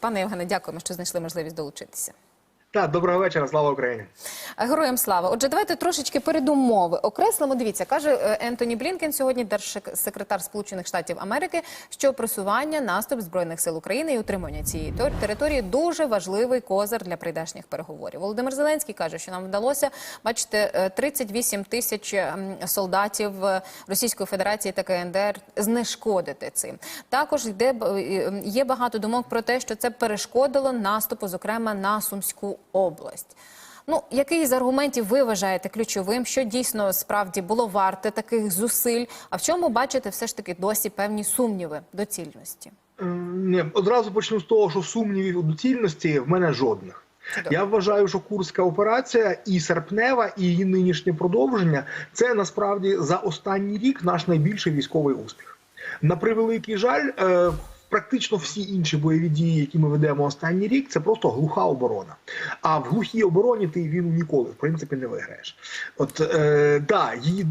Пане Євгене, дякуємо, що знайшли можливість долучитися. Так, доброго вечора, слава Україні. Героям слава. Отже, давайте трошечки передумови окреслимо. Дивіться, каже е, Ентоні Блінкен сьогодні, держсекретар Сполучених Штатів Америки, що просування, наступ збройних сил України і утримання цієї тер- території дуже важливий козир для прийдешніх переговорів. Володимир Зеленський каже, що нам вдалося бачите е, 38 тисяч ем, солдатів е, Російської Федерації та КНДР знешкодити цим. Також йде е, є багато думок про те, що це перешкодило наступу, зокрема на Сумську область. Ну, який з аргументів ви вважаєте ключовим, що дійсно справді було варте таких зусиль? А в чому бачите все ж таки досі певні сумніви доцільності? Ем, Ні, одразу почну з того, що сумнівів у доцільності в мене жодних. Я вважаю, що курська операція і серпнева, і її нинішнє продовження це насправді за останній рік наш найбільший військовий успіх. На превеликий жаль, е, практично всі інші бойові дії, які ми ведемо останній рік, це просто глуха оборона. А в глухій обороні ти війну ніколи в принципі не виграєш. От е, да, її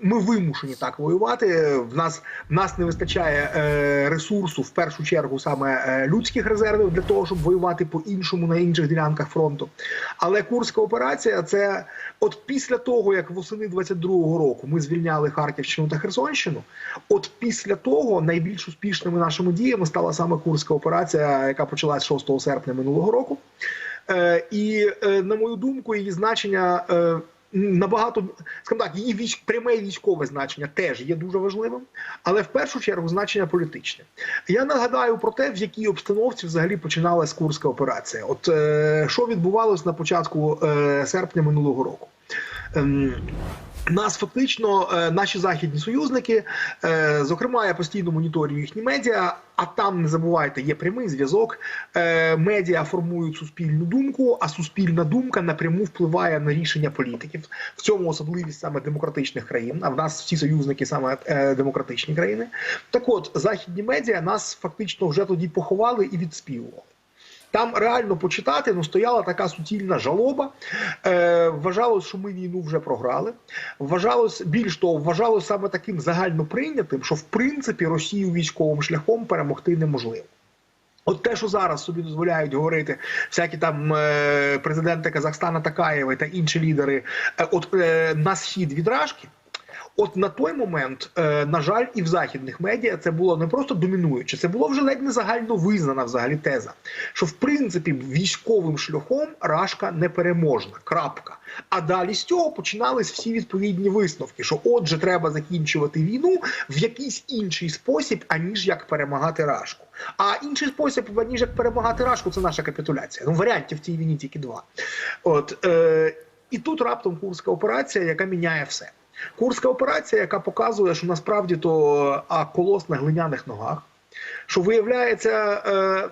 ми вимушені так воювати. В нас в нас не вистачає е, ресурсу в першу чергу саме е, людських резервів для того, щоб воювати по іншому на інших ділянках фронту. Але Курська операція це от після того, як восени 22-го року ми звільняли Харківщину та Херсонщину. От після того найбільш успішними нашими діями стала саме Курська операція, яка почалась 6 серпня минулого року. Е, і е, на мою думку, її значення. Е, Набагато скажімо так, її військ пряме військове значення теж є дуже важливим, але в першу чергу значення політичне. Я нагадаю про те, в якій обстановці взагалі починалась Курська операція. От що відбувалось на початку серпня минулого року. Нас фактично е, наші західні союзники, е, зокрема, я постійно моніторю їхні медіа. А там не забувайте, є прямий зв'язок. Е, медіа формують суспільну думку, а суспільна думка напряму впливає на рішення політиків. В цьому особливість саме демократичних країн. А в нас всі союзники саме демократичні країни. Так, от західні медіа нас фактично вже тоді поховали і відспівували. Там реально почитати ну стояла така суцільна жалоба. Е, Вважалось, що ми війну вже програли. Вважалось більш того, вважалось саме таким загально прийнятим, що в принципі Росію військовим шляхом перемогти неможливо. От те, що зараз собі дозволяють говорити всякі там е, президенти Казахстана Такаєва та інші лідери, е, от е, на схід від Рашки. От на той момент, е, на жаль, і в західних медіа це було не просто домінуюче, це було вже ледь не загально визнана взагалі теза, що в принципі військовим шляхом Рашка непереможна. Крапка. А далі з цього починались всі відповідні висновки: що отже, треба закінчувати війну в якийсь інший спосіб, аніж як перемагати Рашку. А інший спосіб, аніж як перемагати Рашку, це наша капітуляція. Ну варіантів в цій війні тільки два. От е, і тут раптом курська операція, яка міняє все. Курська операція, яка показує, що насправді то а колос на глиняних ногах, що виявляється. Е,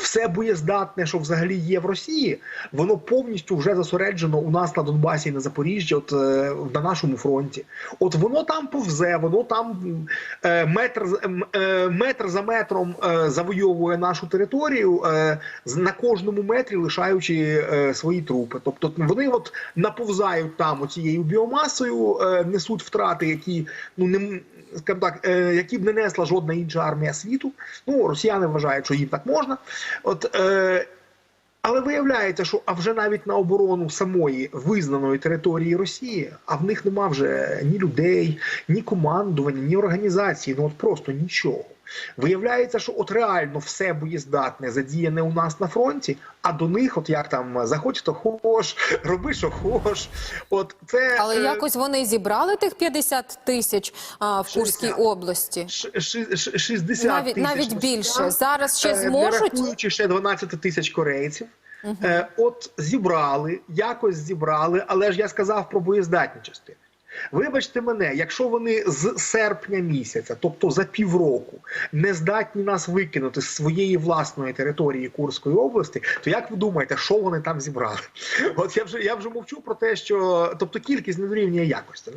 все боєздатне, що взагалі є в Росії, воно повністю вже зосереджено у нас на Донбасі і на Запоріжжі, от е, на нашому фронті. От воно там повзе, воно там е, метр, е, метр за метром завойовує нашу територію, на кожному метрі лишаючи свої трупи. Тобто вони от наповзають там оцією біомасою, несуть втрати, які ну не так, е, які б не несла жодна інша армія світу. Ну росіяни вважають, що їм так можна. От е, але виявляється, що а вже навіть на оборону самої визнаної території Росії, а в них нема вже ні людей, ні командування, ні організації, ну от просто нічого. Виявляється, що от реально все боєздатне задіяне у нас на фронті, а до них, от як там заходь, то хош, роби, що хош. От це Але е, якось вони зібрали тих 50 тисяч а, в 60. Курській області. ш- ши- ш- 60 Навіть тисяч навіть росіян. більше. Зараз ще зможуть. рахуючи ще 12 тисяч корейців. Е, от зібрали, якось зібрали, але ж я сказав про боєздатні частини. Вибачте мене, якщо вони з серпня місяця, тобто за півроку, не здатні нас викинути з своєї власної території Курської області, то як ви думаєте, що вони там зібрали? От я вже я вже мовчу про те, що тобто кількість не дорівнює якості.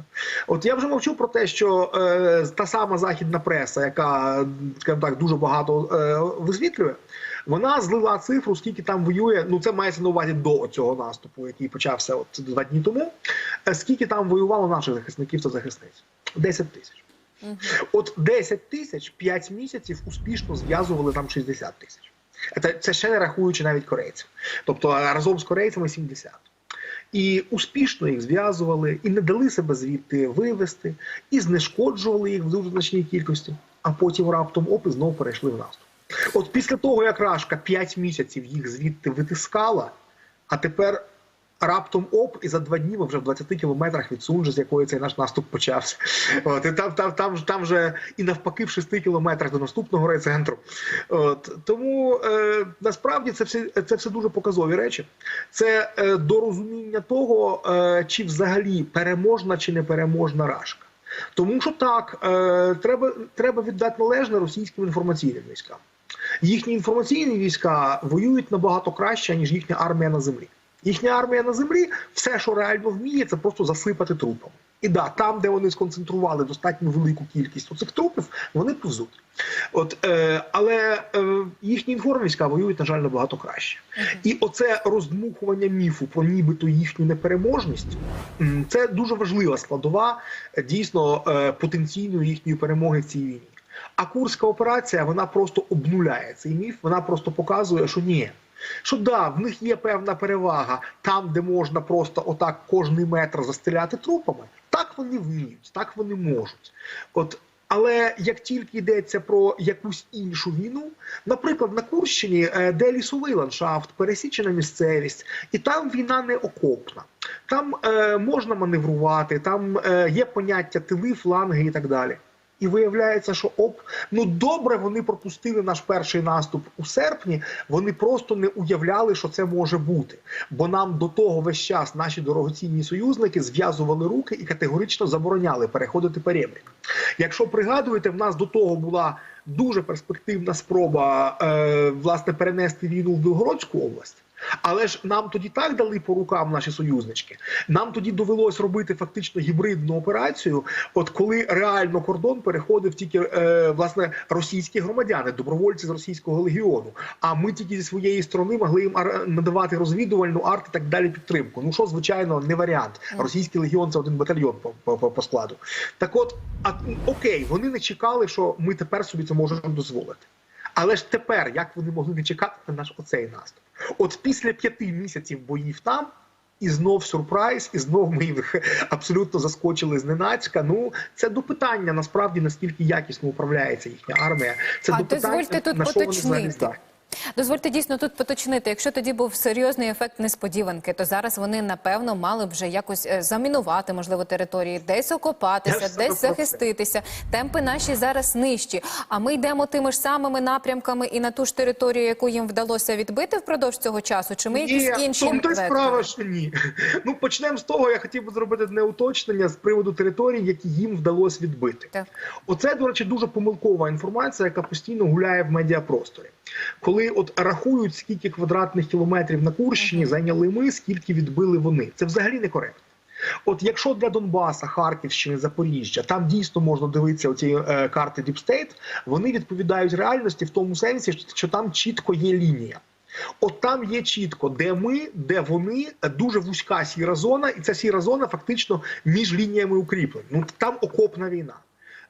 От я вже мовчу про те, що е, та сама західна преса, яка скажімо так дуже багато е, висвітлює. Вона злила цифру, скільки там воює. Ну це мається на увазі до цього наступу, який почався от два дні тому. Е, Скільки там воювало наших захисників та захисниць? 10 тисяч. От 10 тисяч 5 місяців успішно зв'язували там 60 тисяч. Це, це ще не рахуючи навіть корейців. Тобто разом з корейцями 70. І успішно їх зв'язували, і не дали себе звідти вивести, і знешкоджували їх в дуже значній кількості, а потім раптом оп, і знову перейшли в наступ. От після того, як Рашка 5 місяців їх звідти витискала, а тепер раптом оп, і за два дні ми вже в 20 кілометрах від Сунжи, з якої цей наш наступ почався. От, і там, там, там, там вже і навпаки в 6 кілометрах до наступного райцентру. От, тому е, насправді це все, це все дуже показові речі. Це е, до розуміння того, е, чи взагалі переможна чи не переможна Рашка. Тому що так, е, треба, треба віддати належне російським інформаційним військам. Їхні інформаційні війська воюють набагато краще, ніж їхня армія на землі. Їхня армія на землі все, що реально вміє, це просто засипати трупами. І да, там, де вони сконцентрували достатньо велику кількість цих трупів, вони повзуть. От, е, але е, їхні інформвійська воюють, на жаль, набагато краще. І оце роздмухування міфу про нібито їхню непереможність це дуже важлива складова е, дійсно е, потенційної їхньої перемоги в цій війні. А курська операція вона просто обнуляє цей міф, вона просто показує, що ні. Що да, в них є певна перевага там, де можна просто отак кожний метр застріляти трупами. Так вони вміють, так вони можуть. От, але як тільки йдеться про якусь іншу війну, наприклад, на Курщині, е, де лісовий ландшафт, пересічена місцевість, і там війна не окопна. Там е, можна маневрувати, там е, є поняття тили, фланги і так далі. І виявляється, що оп, ну добре, вони пропустили наш перший наступ у серпні. Вони просто не уявляли, що це може бути. Бо нам до того весь час наші дорогоцінні союзники зв'язували руки і категорично забороняли переходити перебрік. Якщо пригадуєте, в нас до того була дуже перспективна спроба е, власне перенести війну в Білгородську область. Але ж нам тоді так дали по рукам наші союзнички. Нам тоді довелось робити фактично гібридну операцію. От коли реально кордон переходив тільки е, власне російські громадяни, добровольці з російського легіону. А ми тільки зі своєї сторони могли їм надавати розвідувальну арт і так далі підтримку. Ну що, звичайно, не варіант. Російський легіон це один батальйон по, по, по- складу. Так, от, а окей, вони не чекали, що ми тепер собі це можемо дозволити. Але ж тепер, як вони могли не чекати на наш оцей наступ? От після п'яти місяців боїв там. І знов сюрприз, і знов ми їх абсолютно заскочили зненацька. Ну це до питання насправді наскільки якісно управляється їхня армія. Це А до питання, дозвольте тут на що вони поточнити. здатні. Дозвольте дійсно тут поточнити. Якщо тоді був серйозний ефект несподіванки, то зараз вони напевно мали б вже якось е, замінувати можливо території, десь окопатися, десь захиститися. Темпи наші зараз нижчі. А ми йдемо тими ж самими напрямками і на ту ж територію, яку їм вдалося відбити впродовж цього часу. Чи ми якісь інші тому то й справа, що ні. Ну почнемо з того, я хотів би зробити одне уточнення з приводу територій, які їм вдалося відбити. Так. Оце, до речі, дуже помилкова інформація, яка постійно гуляє в медіапросторі. Коли от рахують, скільки квадратних кілометрів на Курщині зайняли ми, скільки відбили вони. Це взагалі некоректно. От якщо для Донбаса, Харківщини, Запоріжжя, там дійсно можна дивитися оці е, карти Deep State, вони відповідають реальності в тому сенсі, що- там чітко є лінія. От там є чітко, де ми, де вони, дуже вузька сіра зона, і ця сіра зона фактично між лініями укріплень. Ну там окопна війна.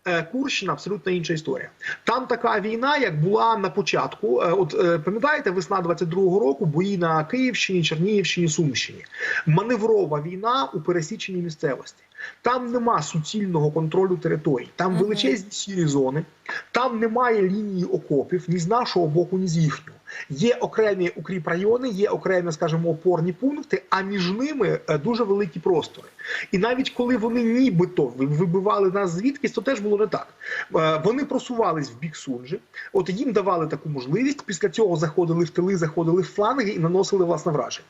Е, Курщина абсолютно інша історія. Там така війна, як була на початку. Е, От е, пам'ятаєте, весна 22-го року бої на Київщині, Чернігівщині, Сумщині. Маневрова війна у пересіченні місцевості. Там нема суцільного контролю територій, там величезні сірі зони, там немає лінії окопів ні з нашого боку, ні з їхнього. Є окремі укріп райони, є окремі, скажімо, опорні пункти, а між ними е, дуже великі простори. І навіть коли вони нібито вибивали нас звідкись, то теж було не так. Е, Вони просувались в бік Сунжі, от їм давали таку можливість. Після цього заходили в тили, заходили в фланги і наносили власне враження.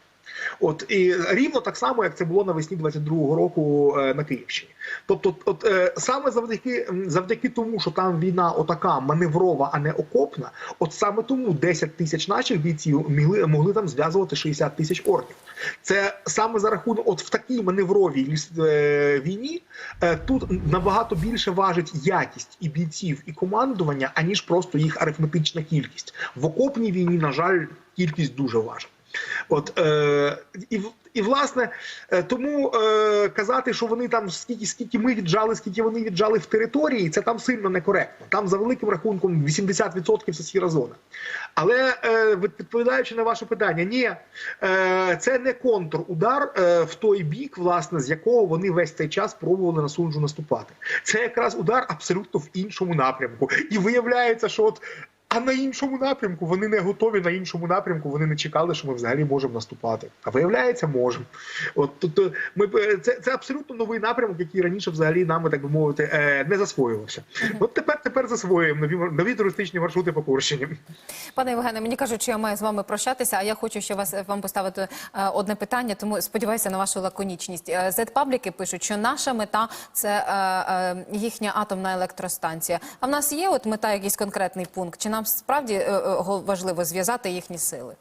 От і рівно так само, як це було навесні 22-го року е, на Київщині. Тобто, от е, саме завдяки завдяки тому, що там війна отака маневрова, а не окопна, от саме тому 10 тисяч наших бійців могли, могли там зв'язувати 60 тисяч орків. Це саме за рахунок, от в такій маневровій е, війні тут набагато більше важить якість і бійців, і командування, аніж просто їх арифметична кількість. В окопній війні, на жаль, кількість дуже важить. От е, і і власне е, тому е, казати, що вони там скільки скільки ми віджали, скільки вони віджали в території, це там сильно некоректно. Там за великим рахунком 80% це сіра зона. Але е, відповідаючи на ваше питання, ні, е, це не контрудар е, в той бік, власне, з якого вони весь цей час пробували на суджу наступати. Це якраз удар абсолютно в іншому напрямку. І виявляється, що от. А на іншому напрямку вони не готові на іншому напрямку. Вони не чекали, що ми взагалі можемо наступати. А виявляється, можемо. От тобто, ми це, це абсолютно новий напрямок, який раніше взагалі нами, так би мовити, е, не засвоювався. От тепер тепер засвоюємо нові нові туристичні маршрути по Курщині. Пане Євгене, мені кажуть, що я маю з вами прощатися, а я хочу ще вас вам поставити е, одне питання, тому сподіваюся на вашу лаконічність. Е, Z-пабліки пишуть, що наша мета це е, е, їхня атомна електростанція. А в нас є от мета, якийсь конкретний пункт? Чи нам справді е, е, важливо зв'язати їхні сили?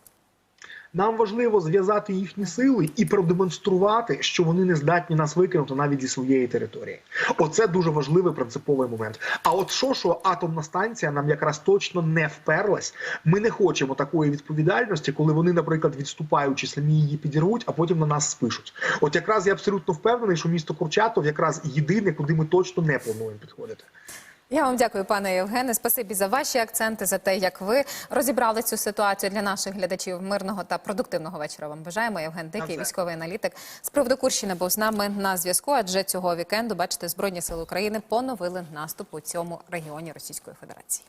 Нам важливо зв'язати їхні сили і продемонструвати, що вони не здатні нас викинути навіть зі своєї території. Оце дуже важливий принциповий момент. А от що, що атомна станція нам якраз точно не вперлась. Ми не хочемо такої відповідальності, коли вони, наприклад, відступаючи самі її підірвуть, а потім на нас спишуть. От якраз я абсолютно впевнений, що місто Курчатов якраз єдине, куди ми точно не плануємо підходити. Я вам дякую, пане Євгене. Спасибі за ваші акценти, за те, як ви розібрали цю ситуацію для наших глядачів. Мирного та продуктивного вечора. Вам бажаємо. Євген Дикий, військовий аналітик з приводу Курщини був з нами на зв'язку. Адже цього вікенду, бачите, збройні сили України поновили наступ у цьому регіоні Російської Федерації.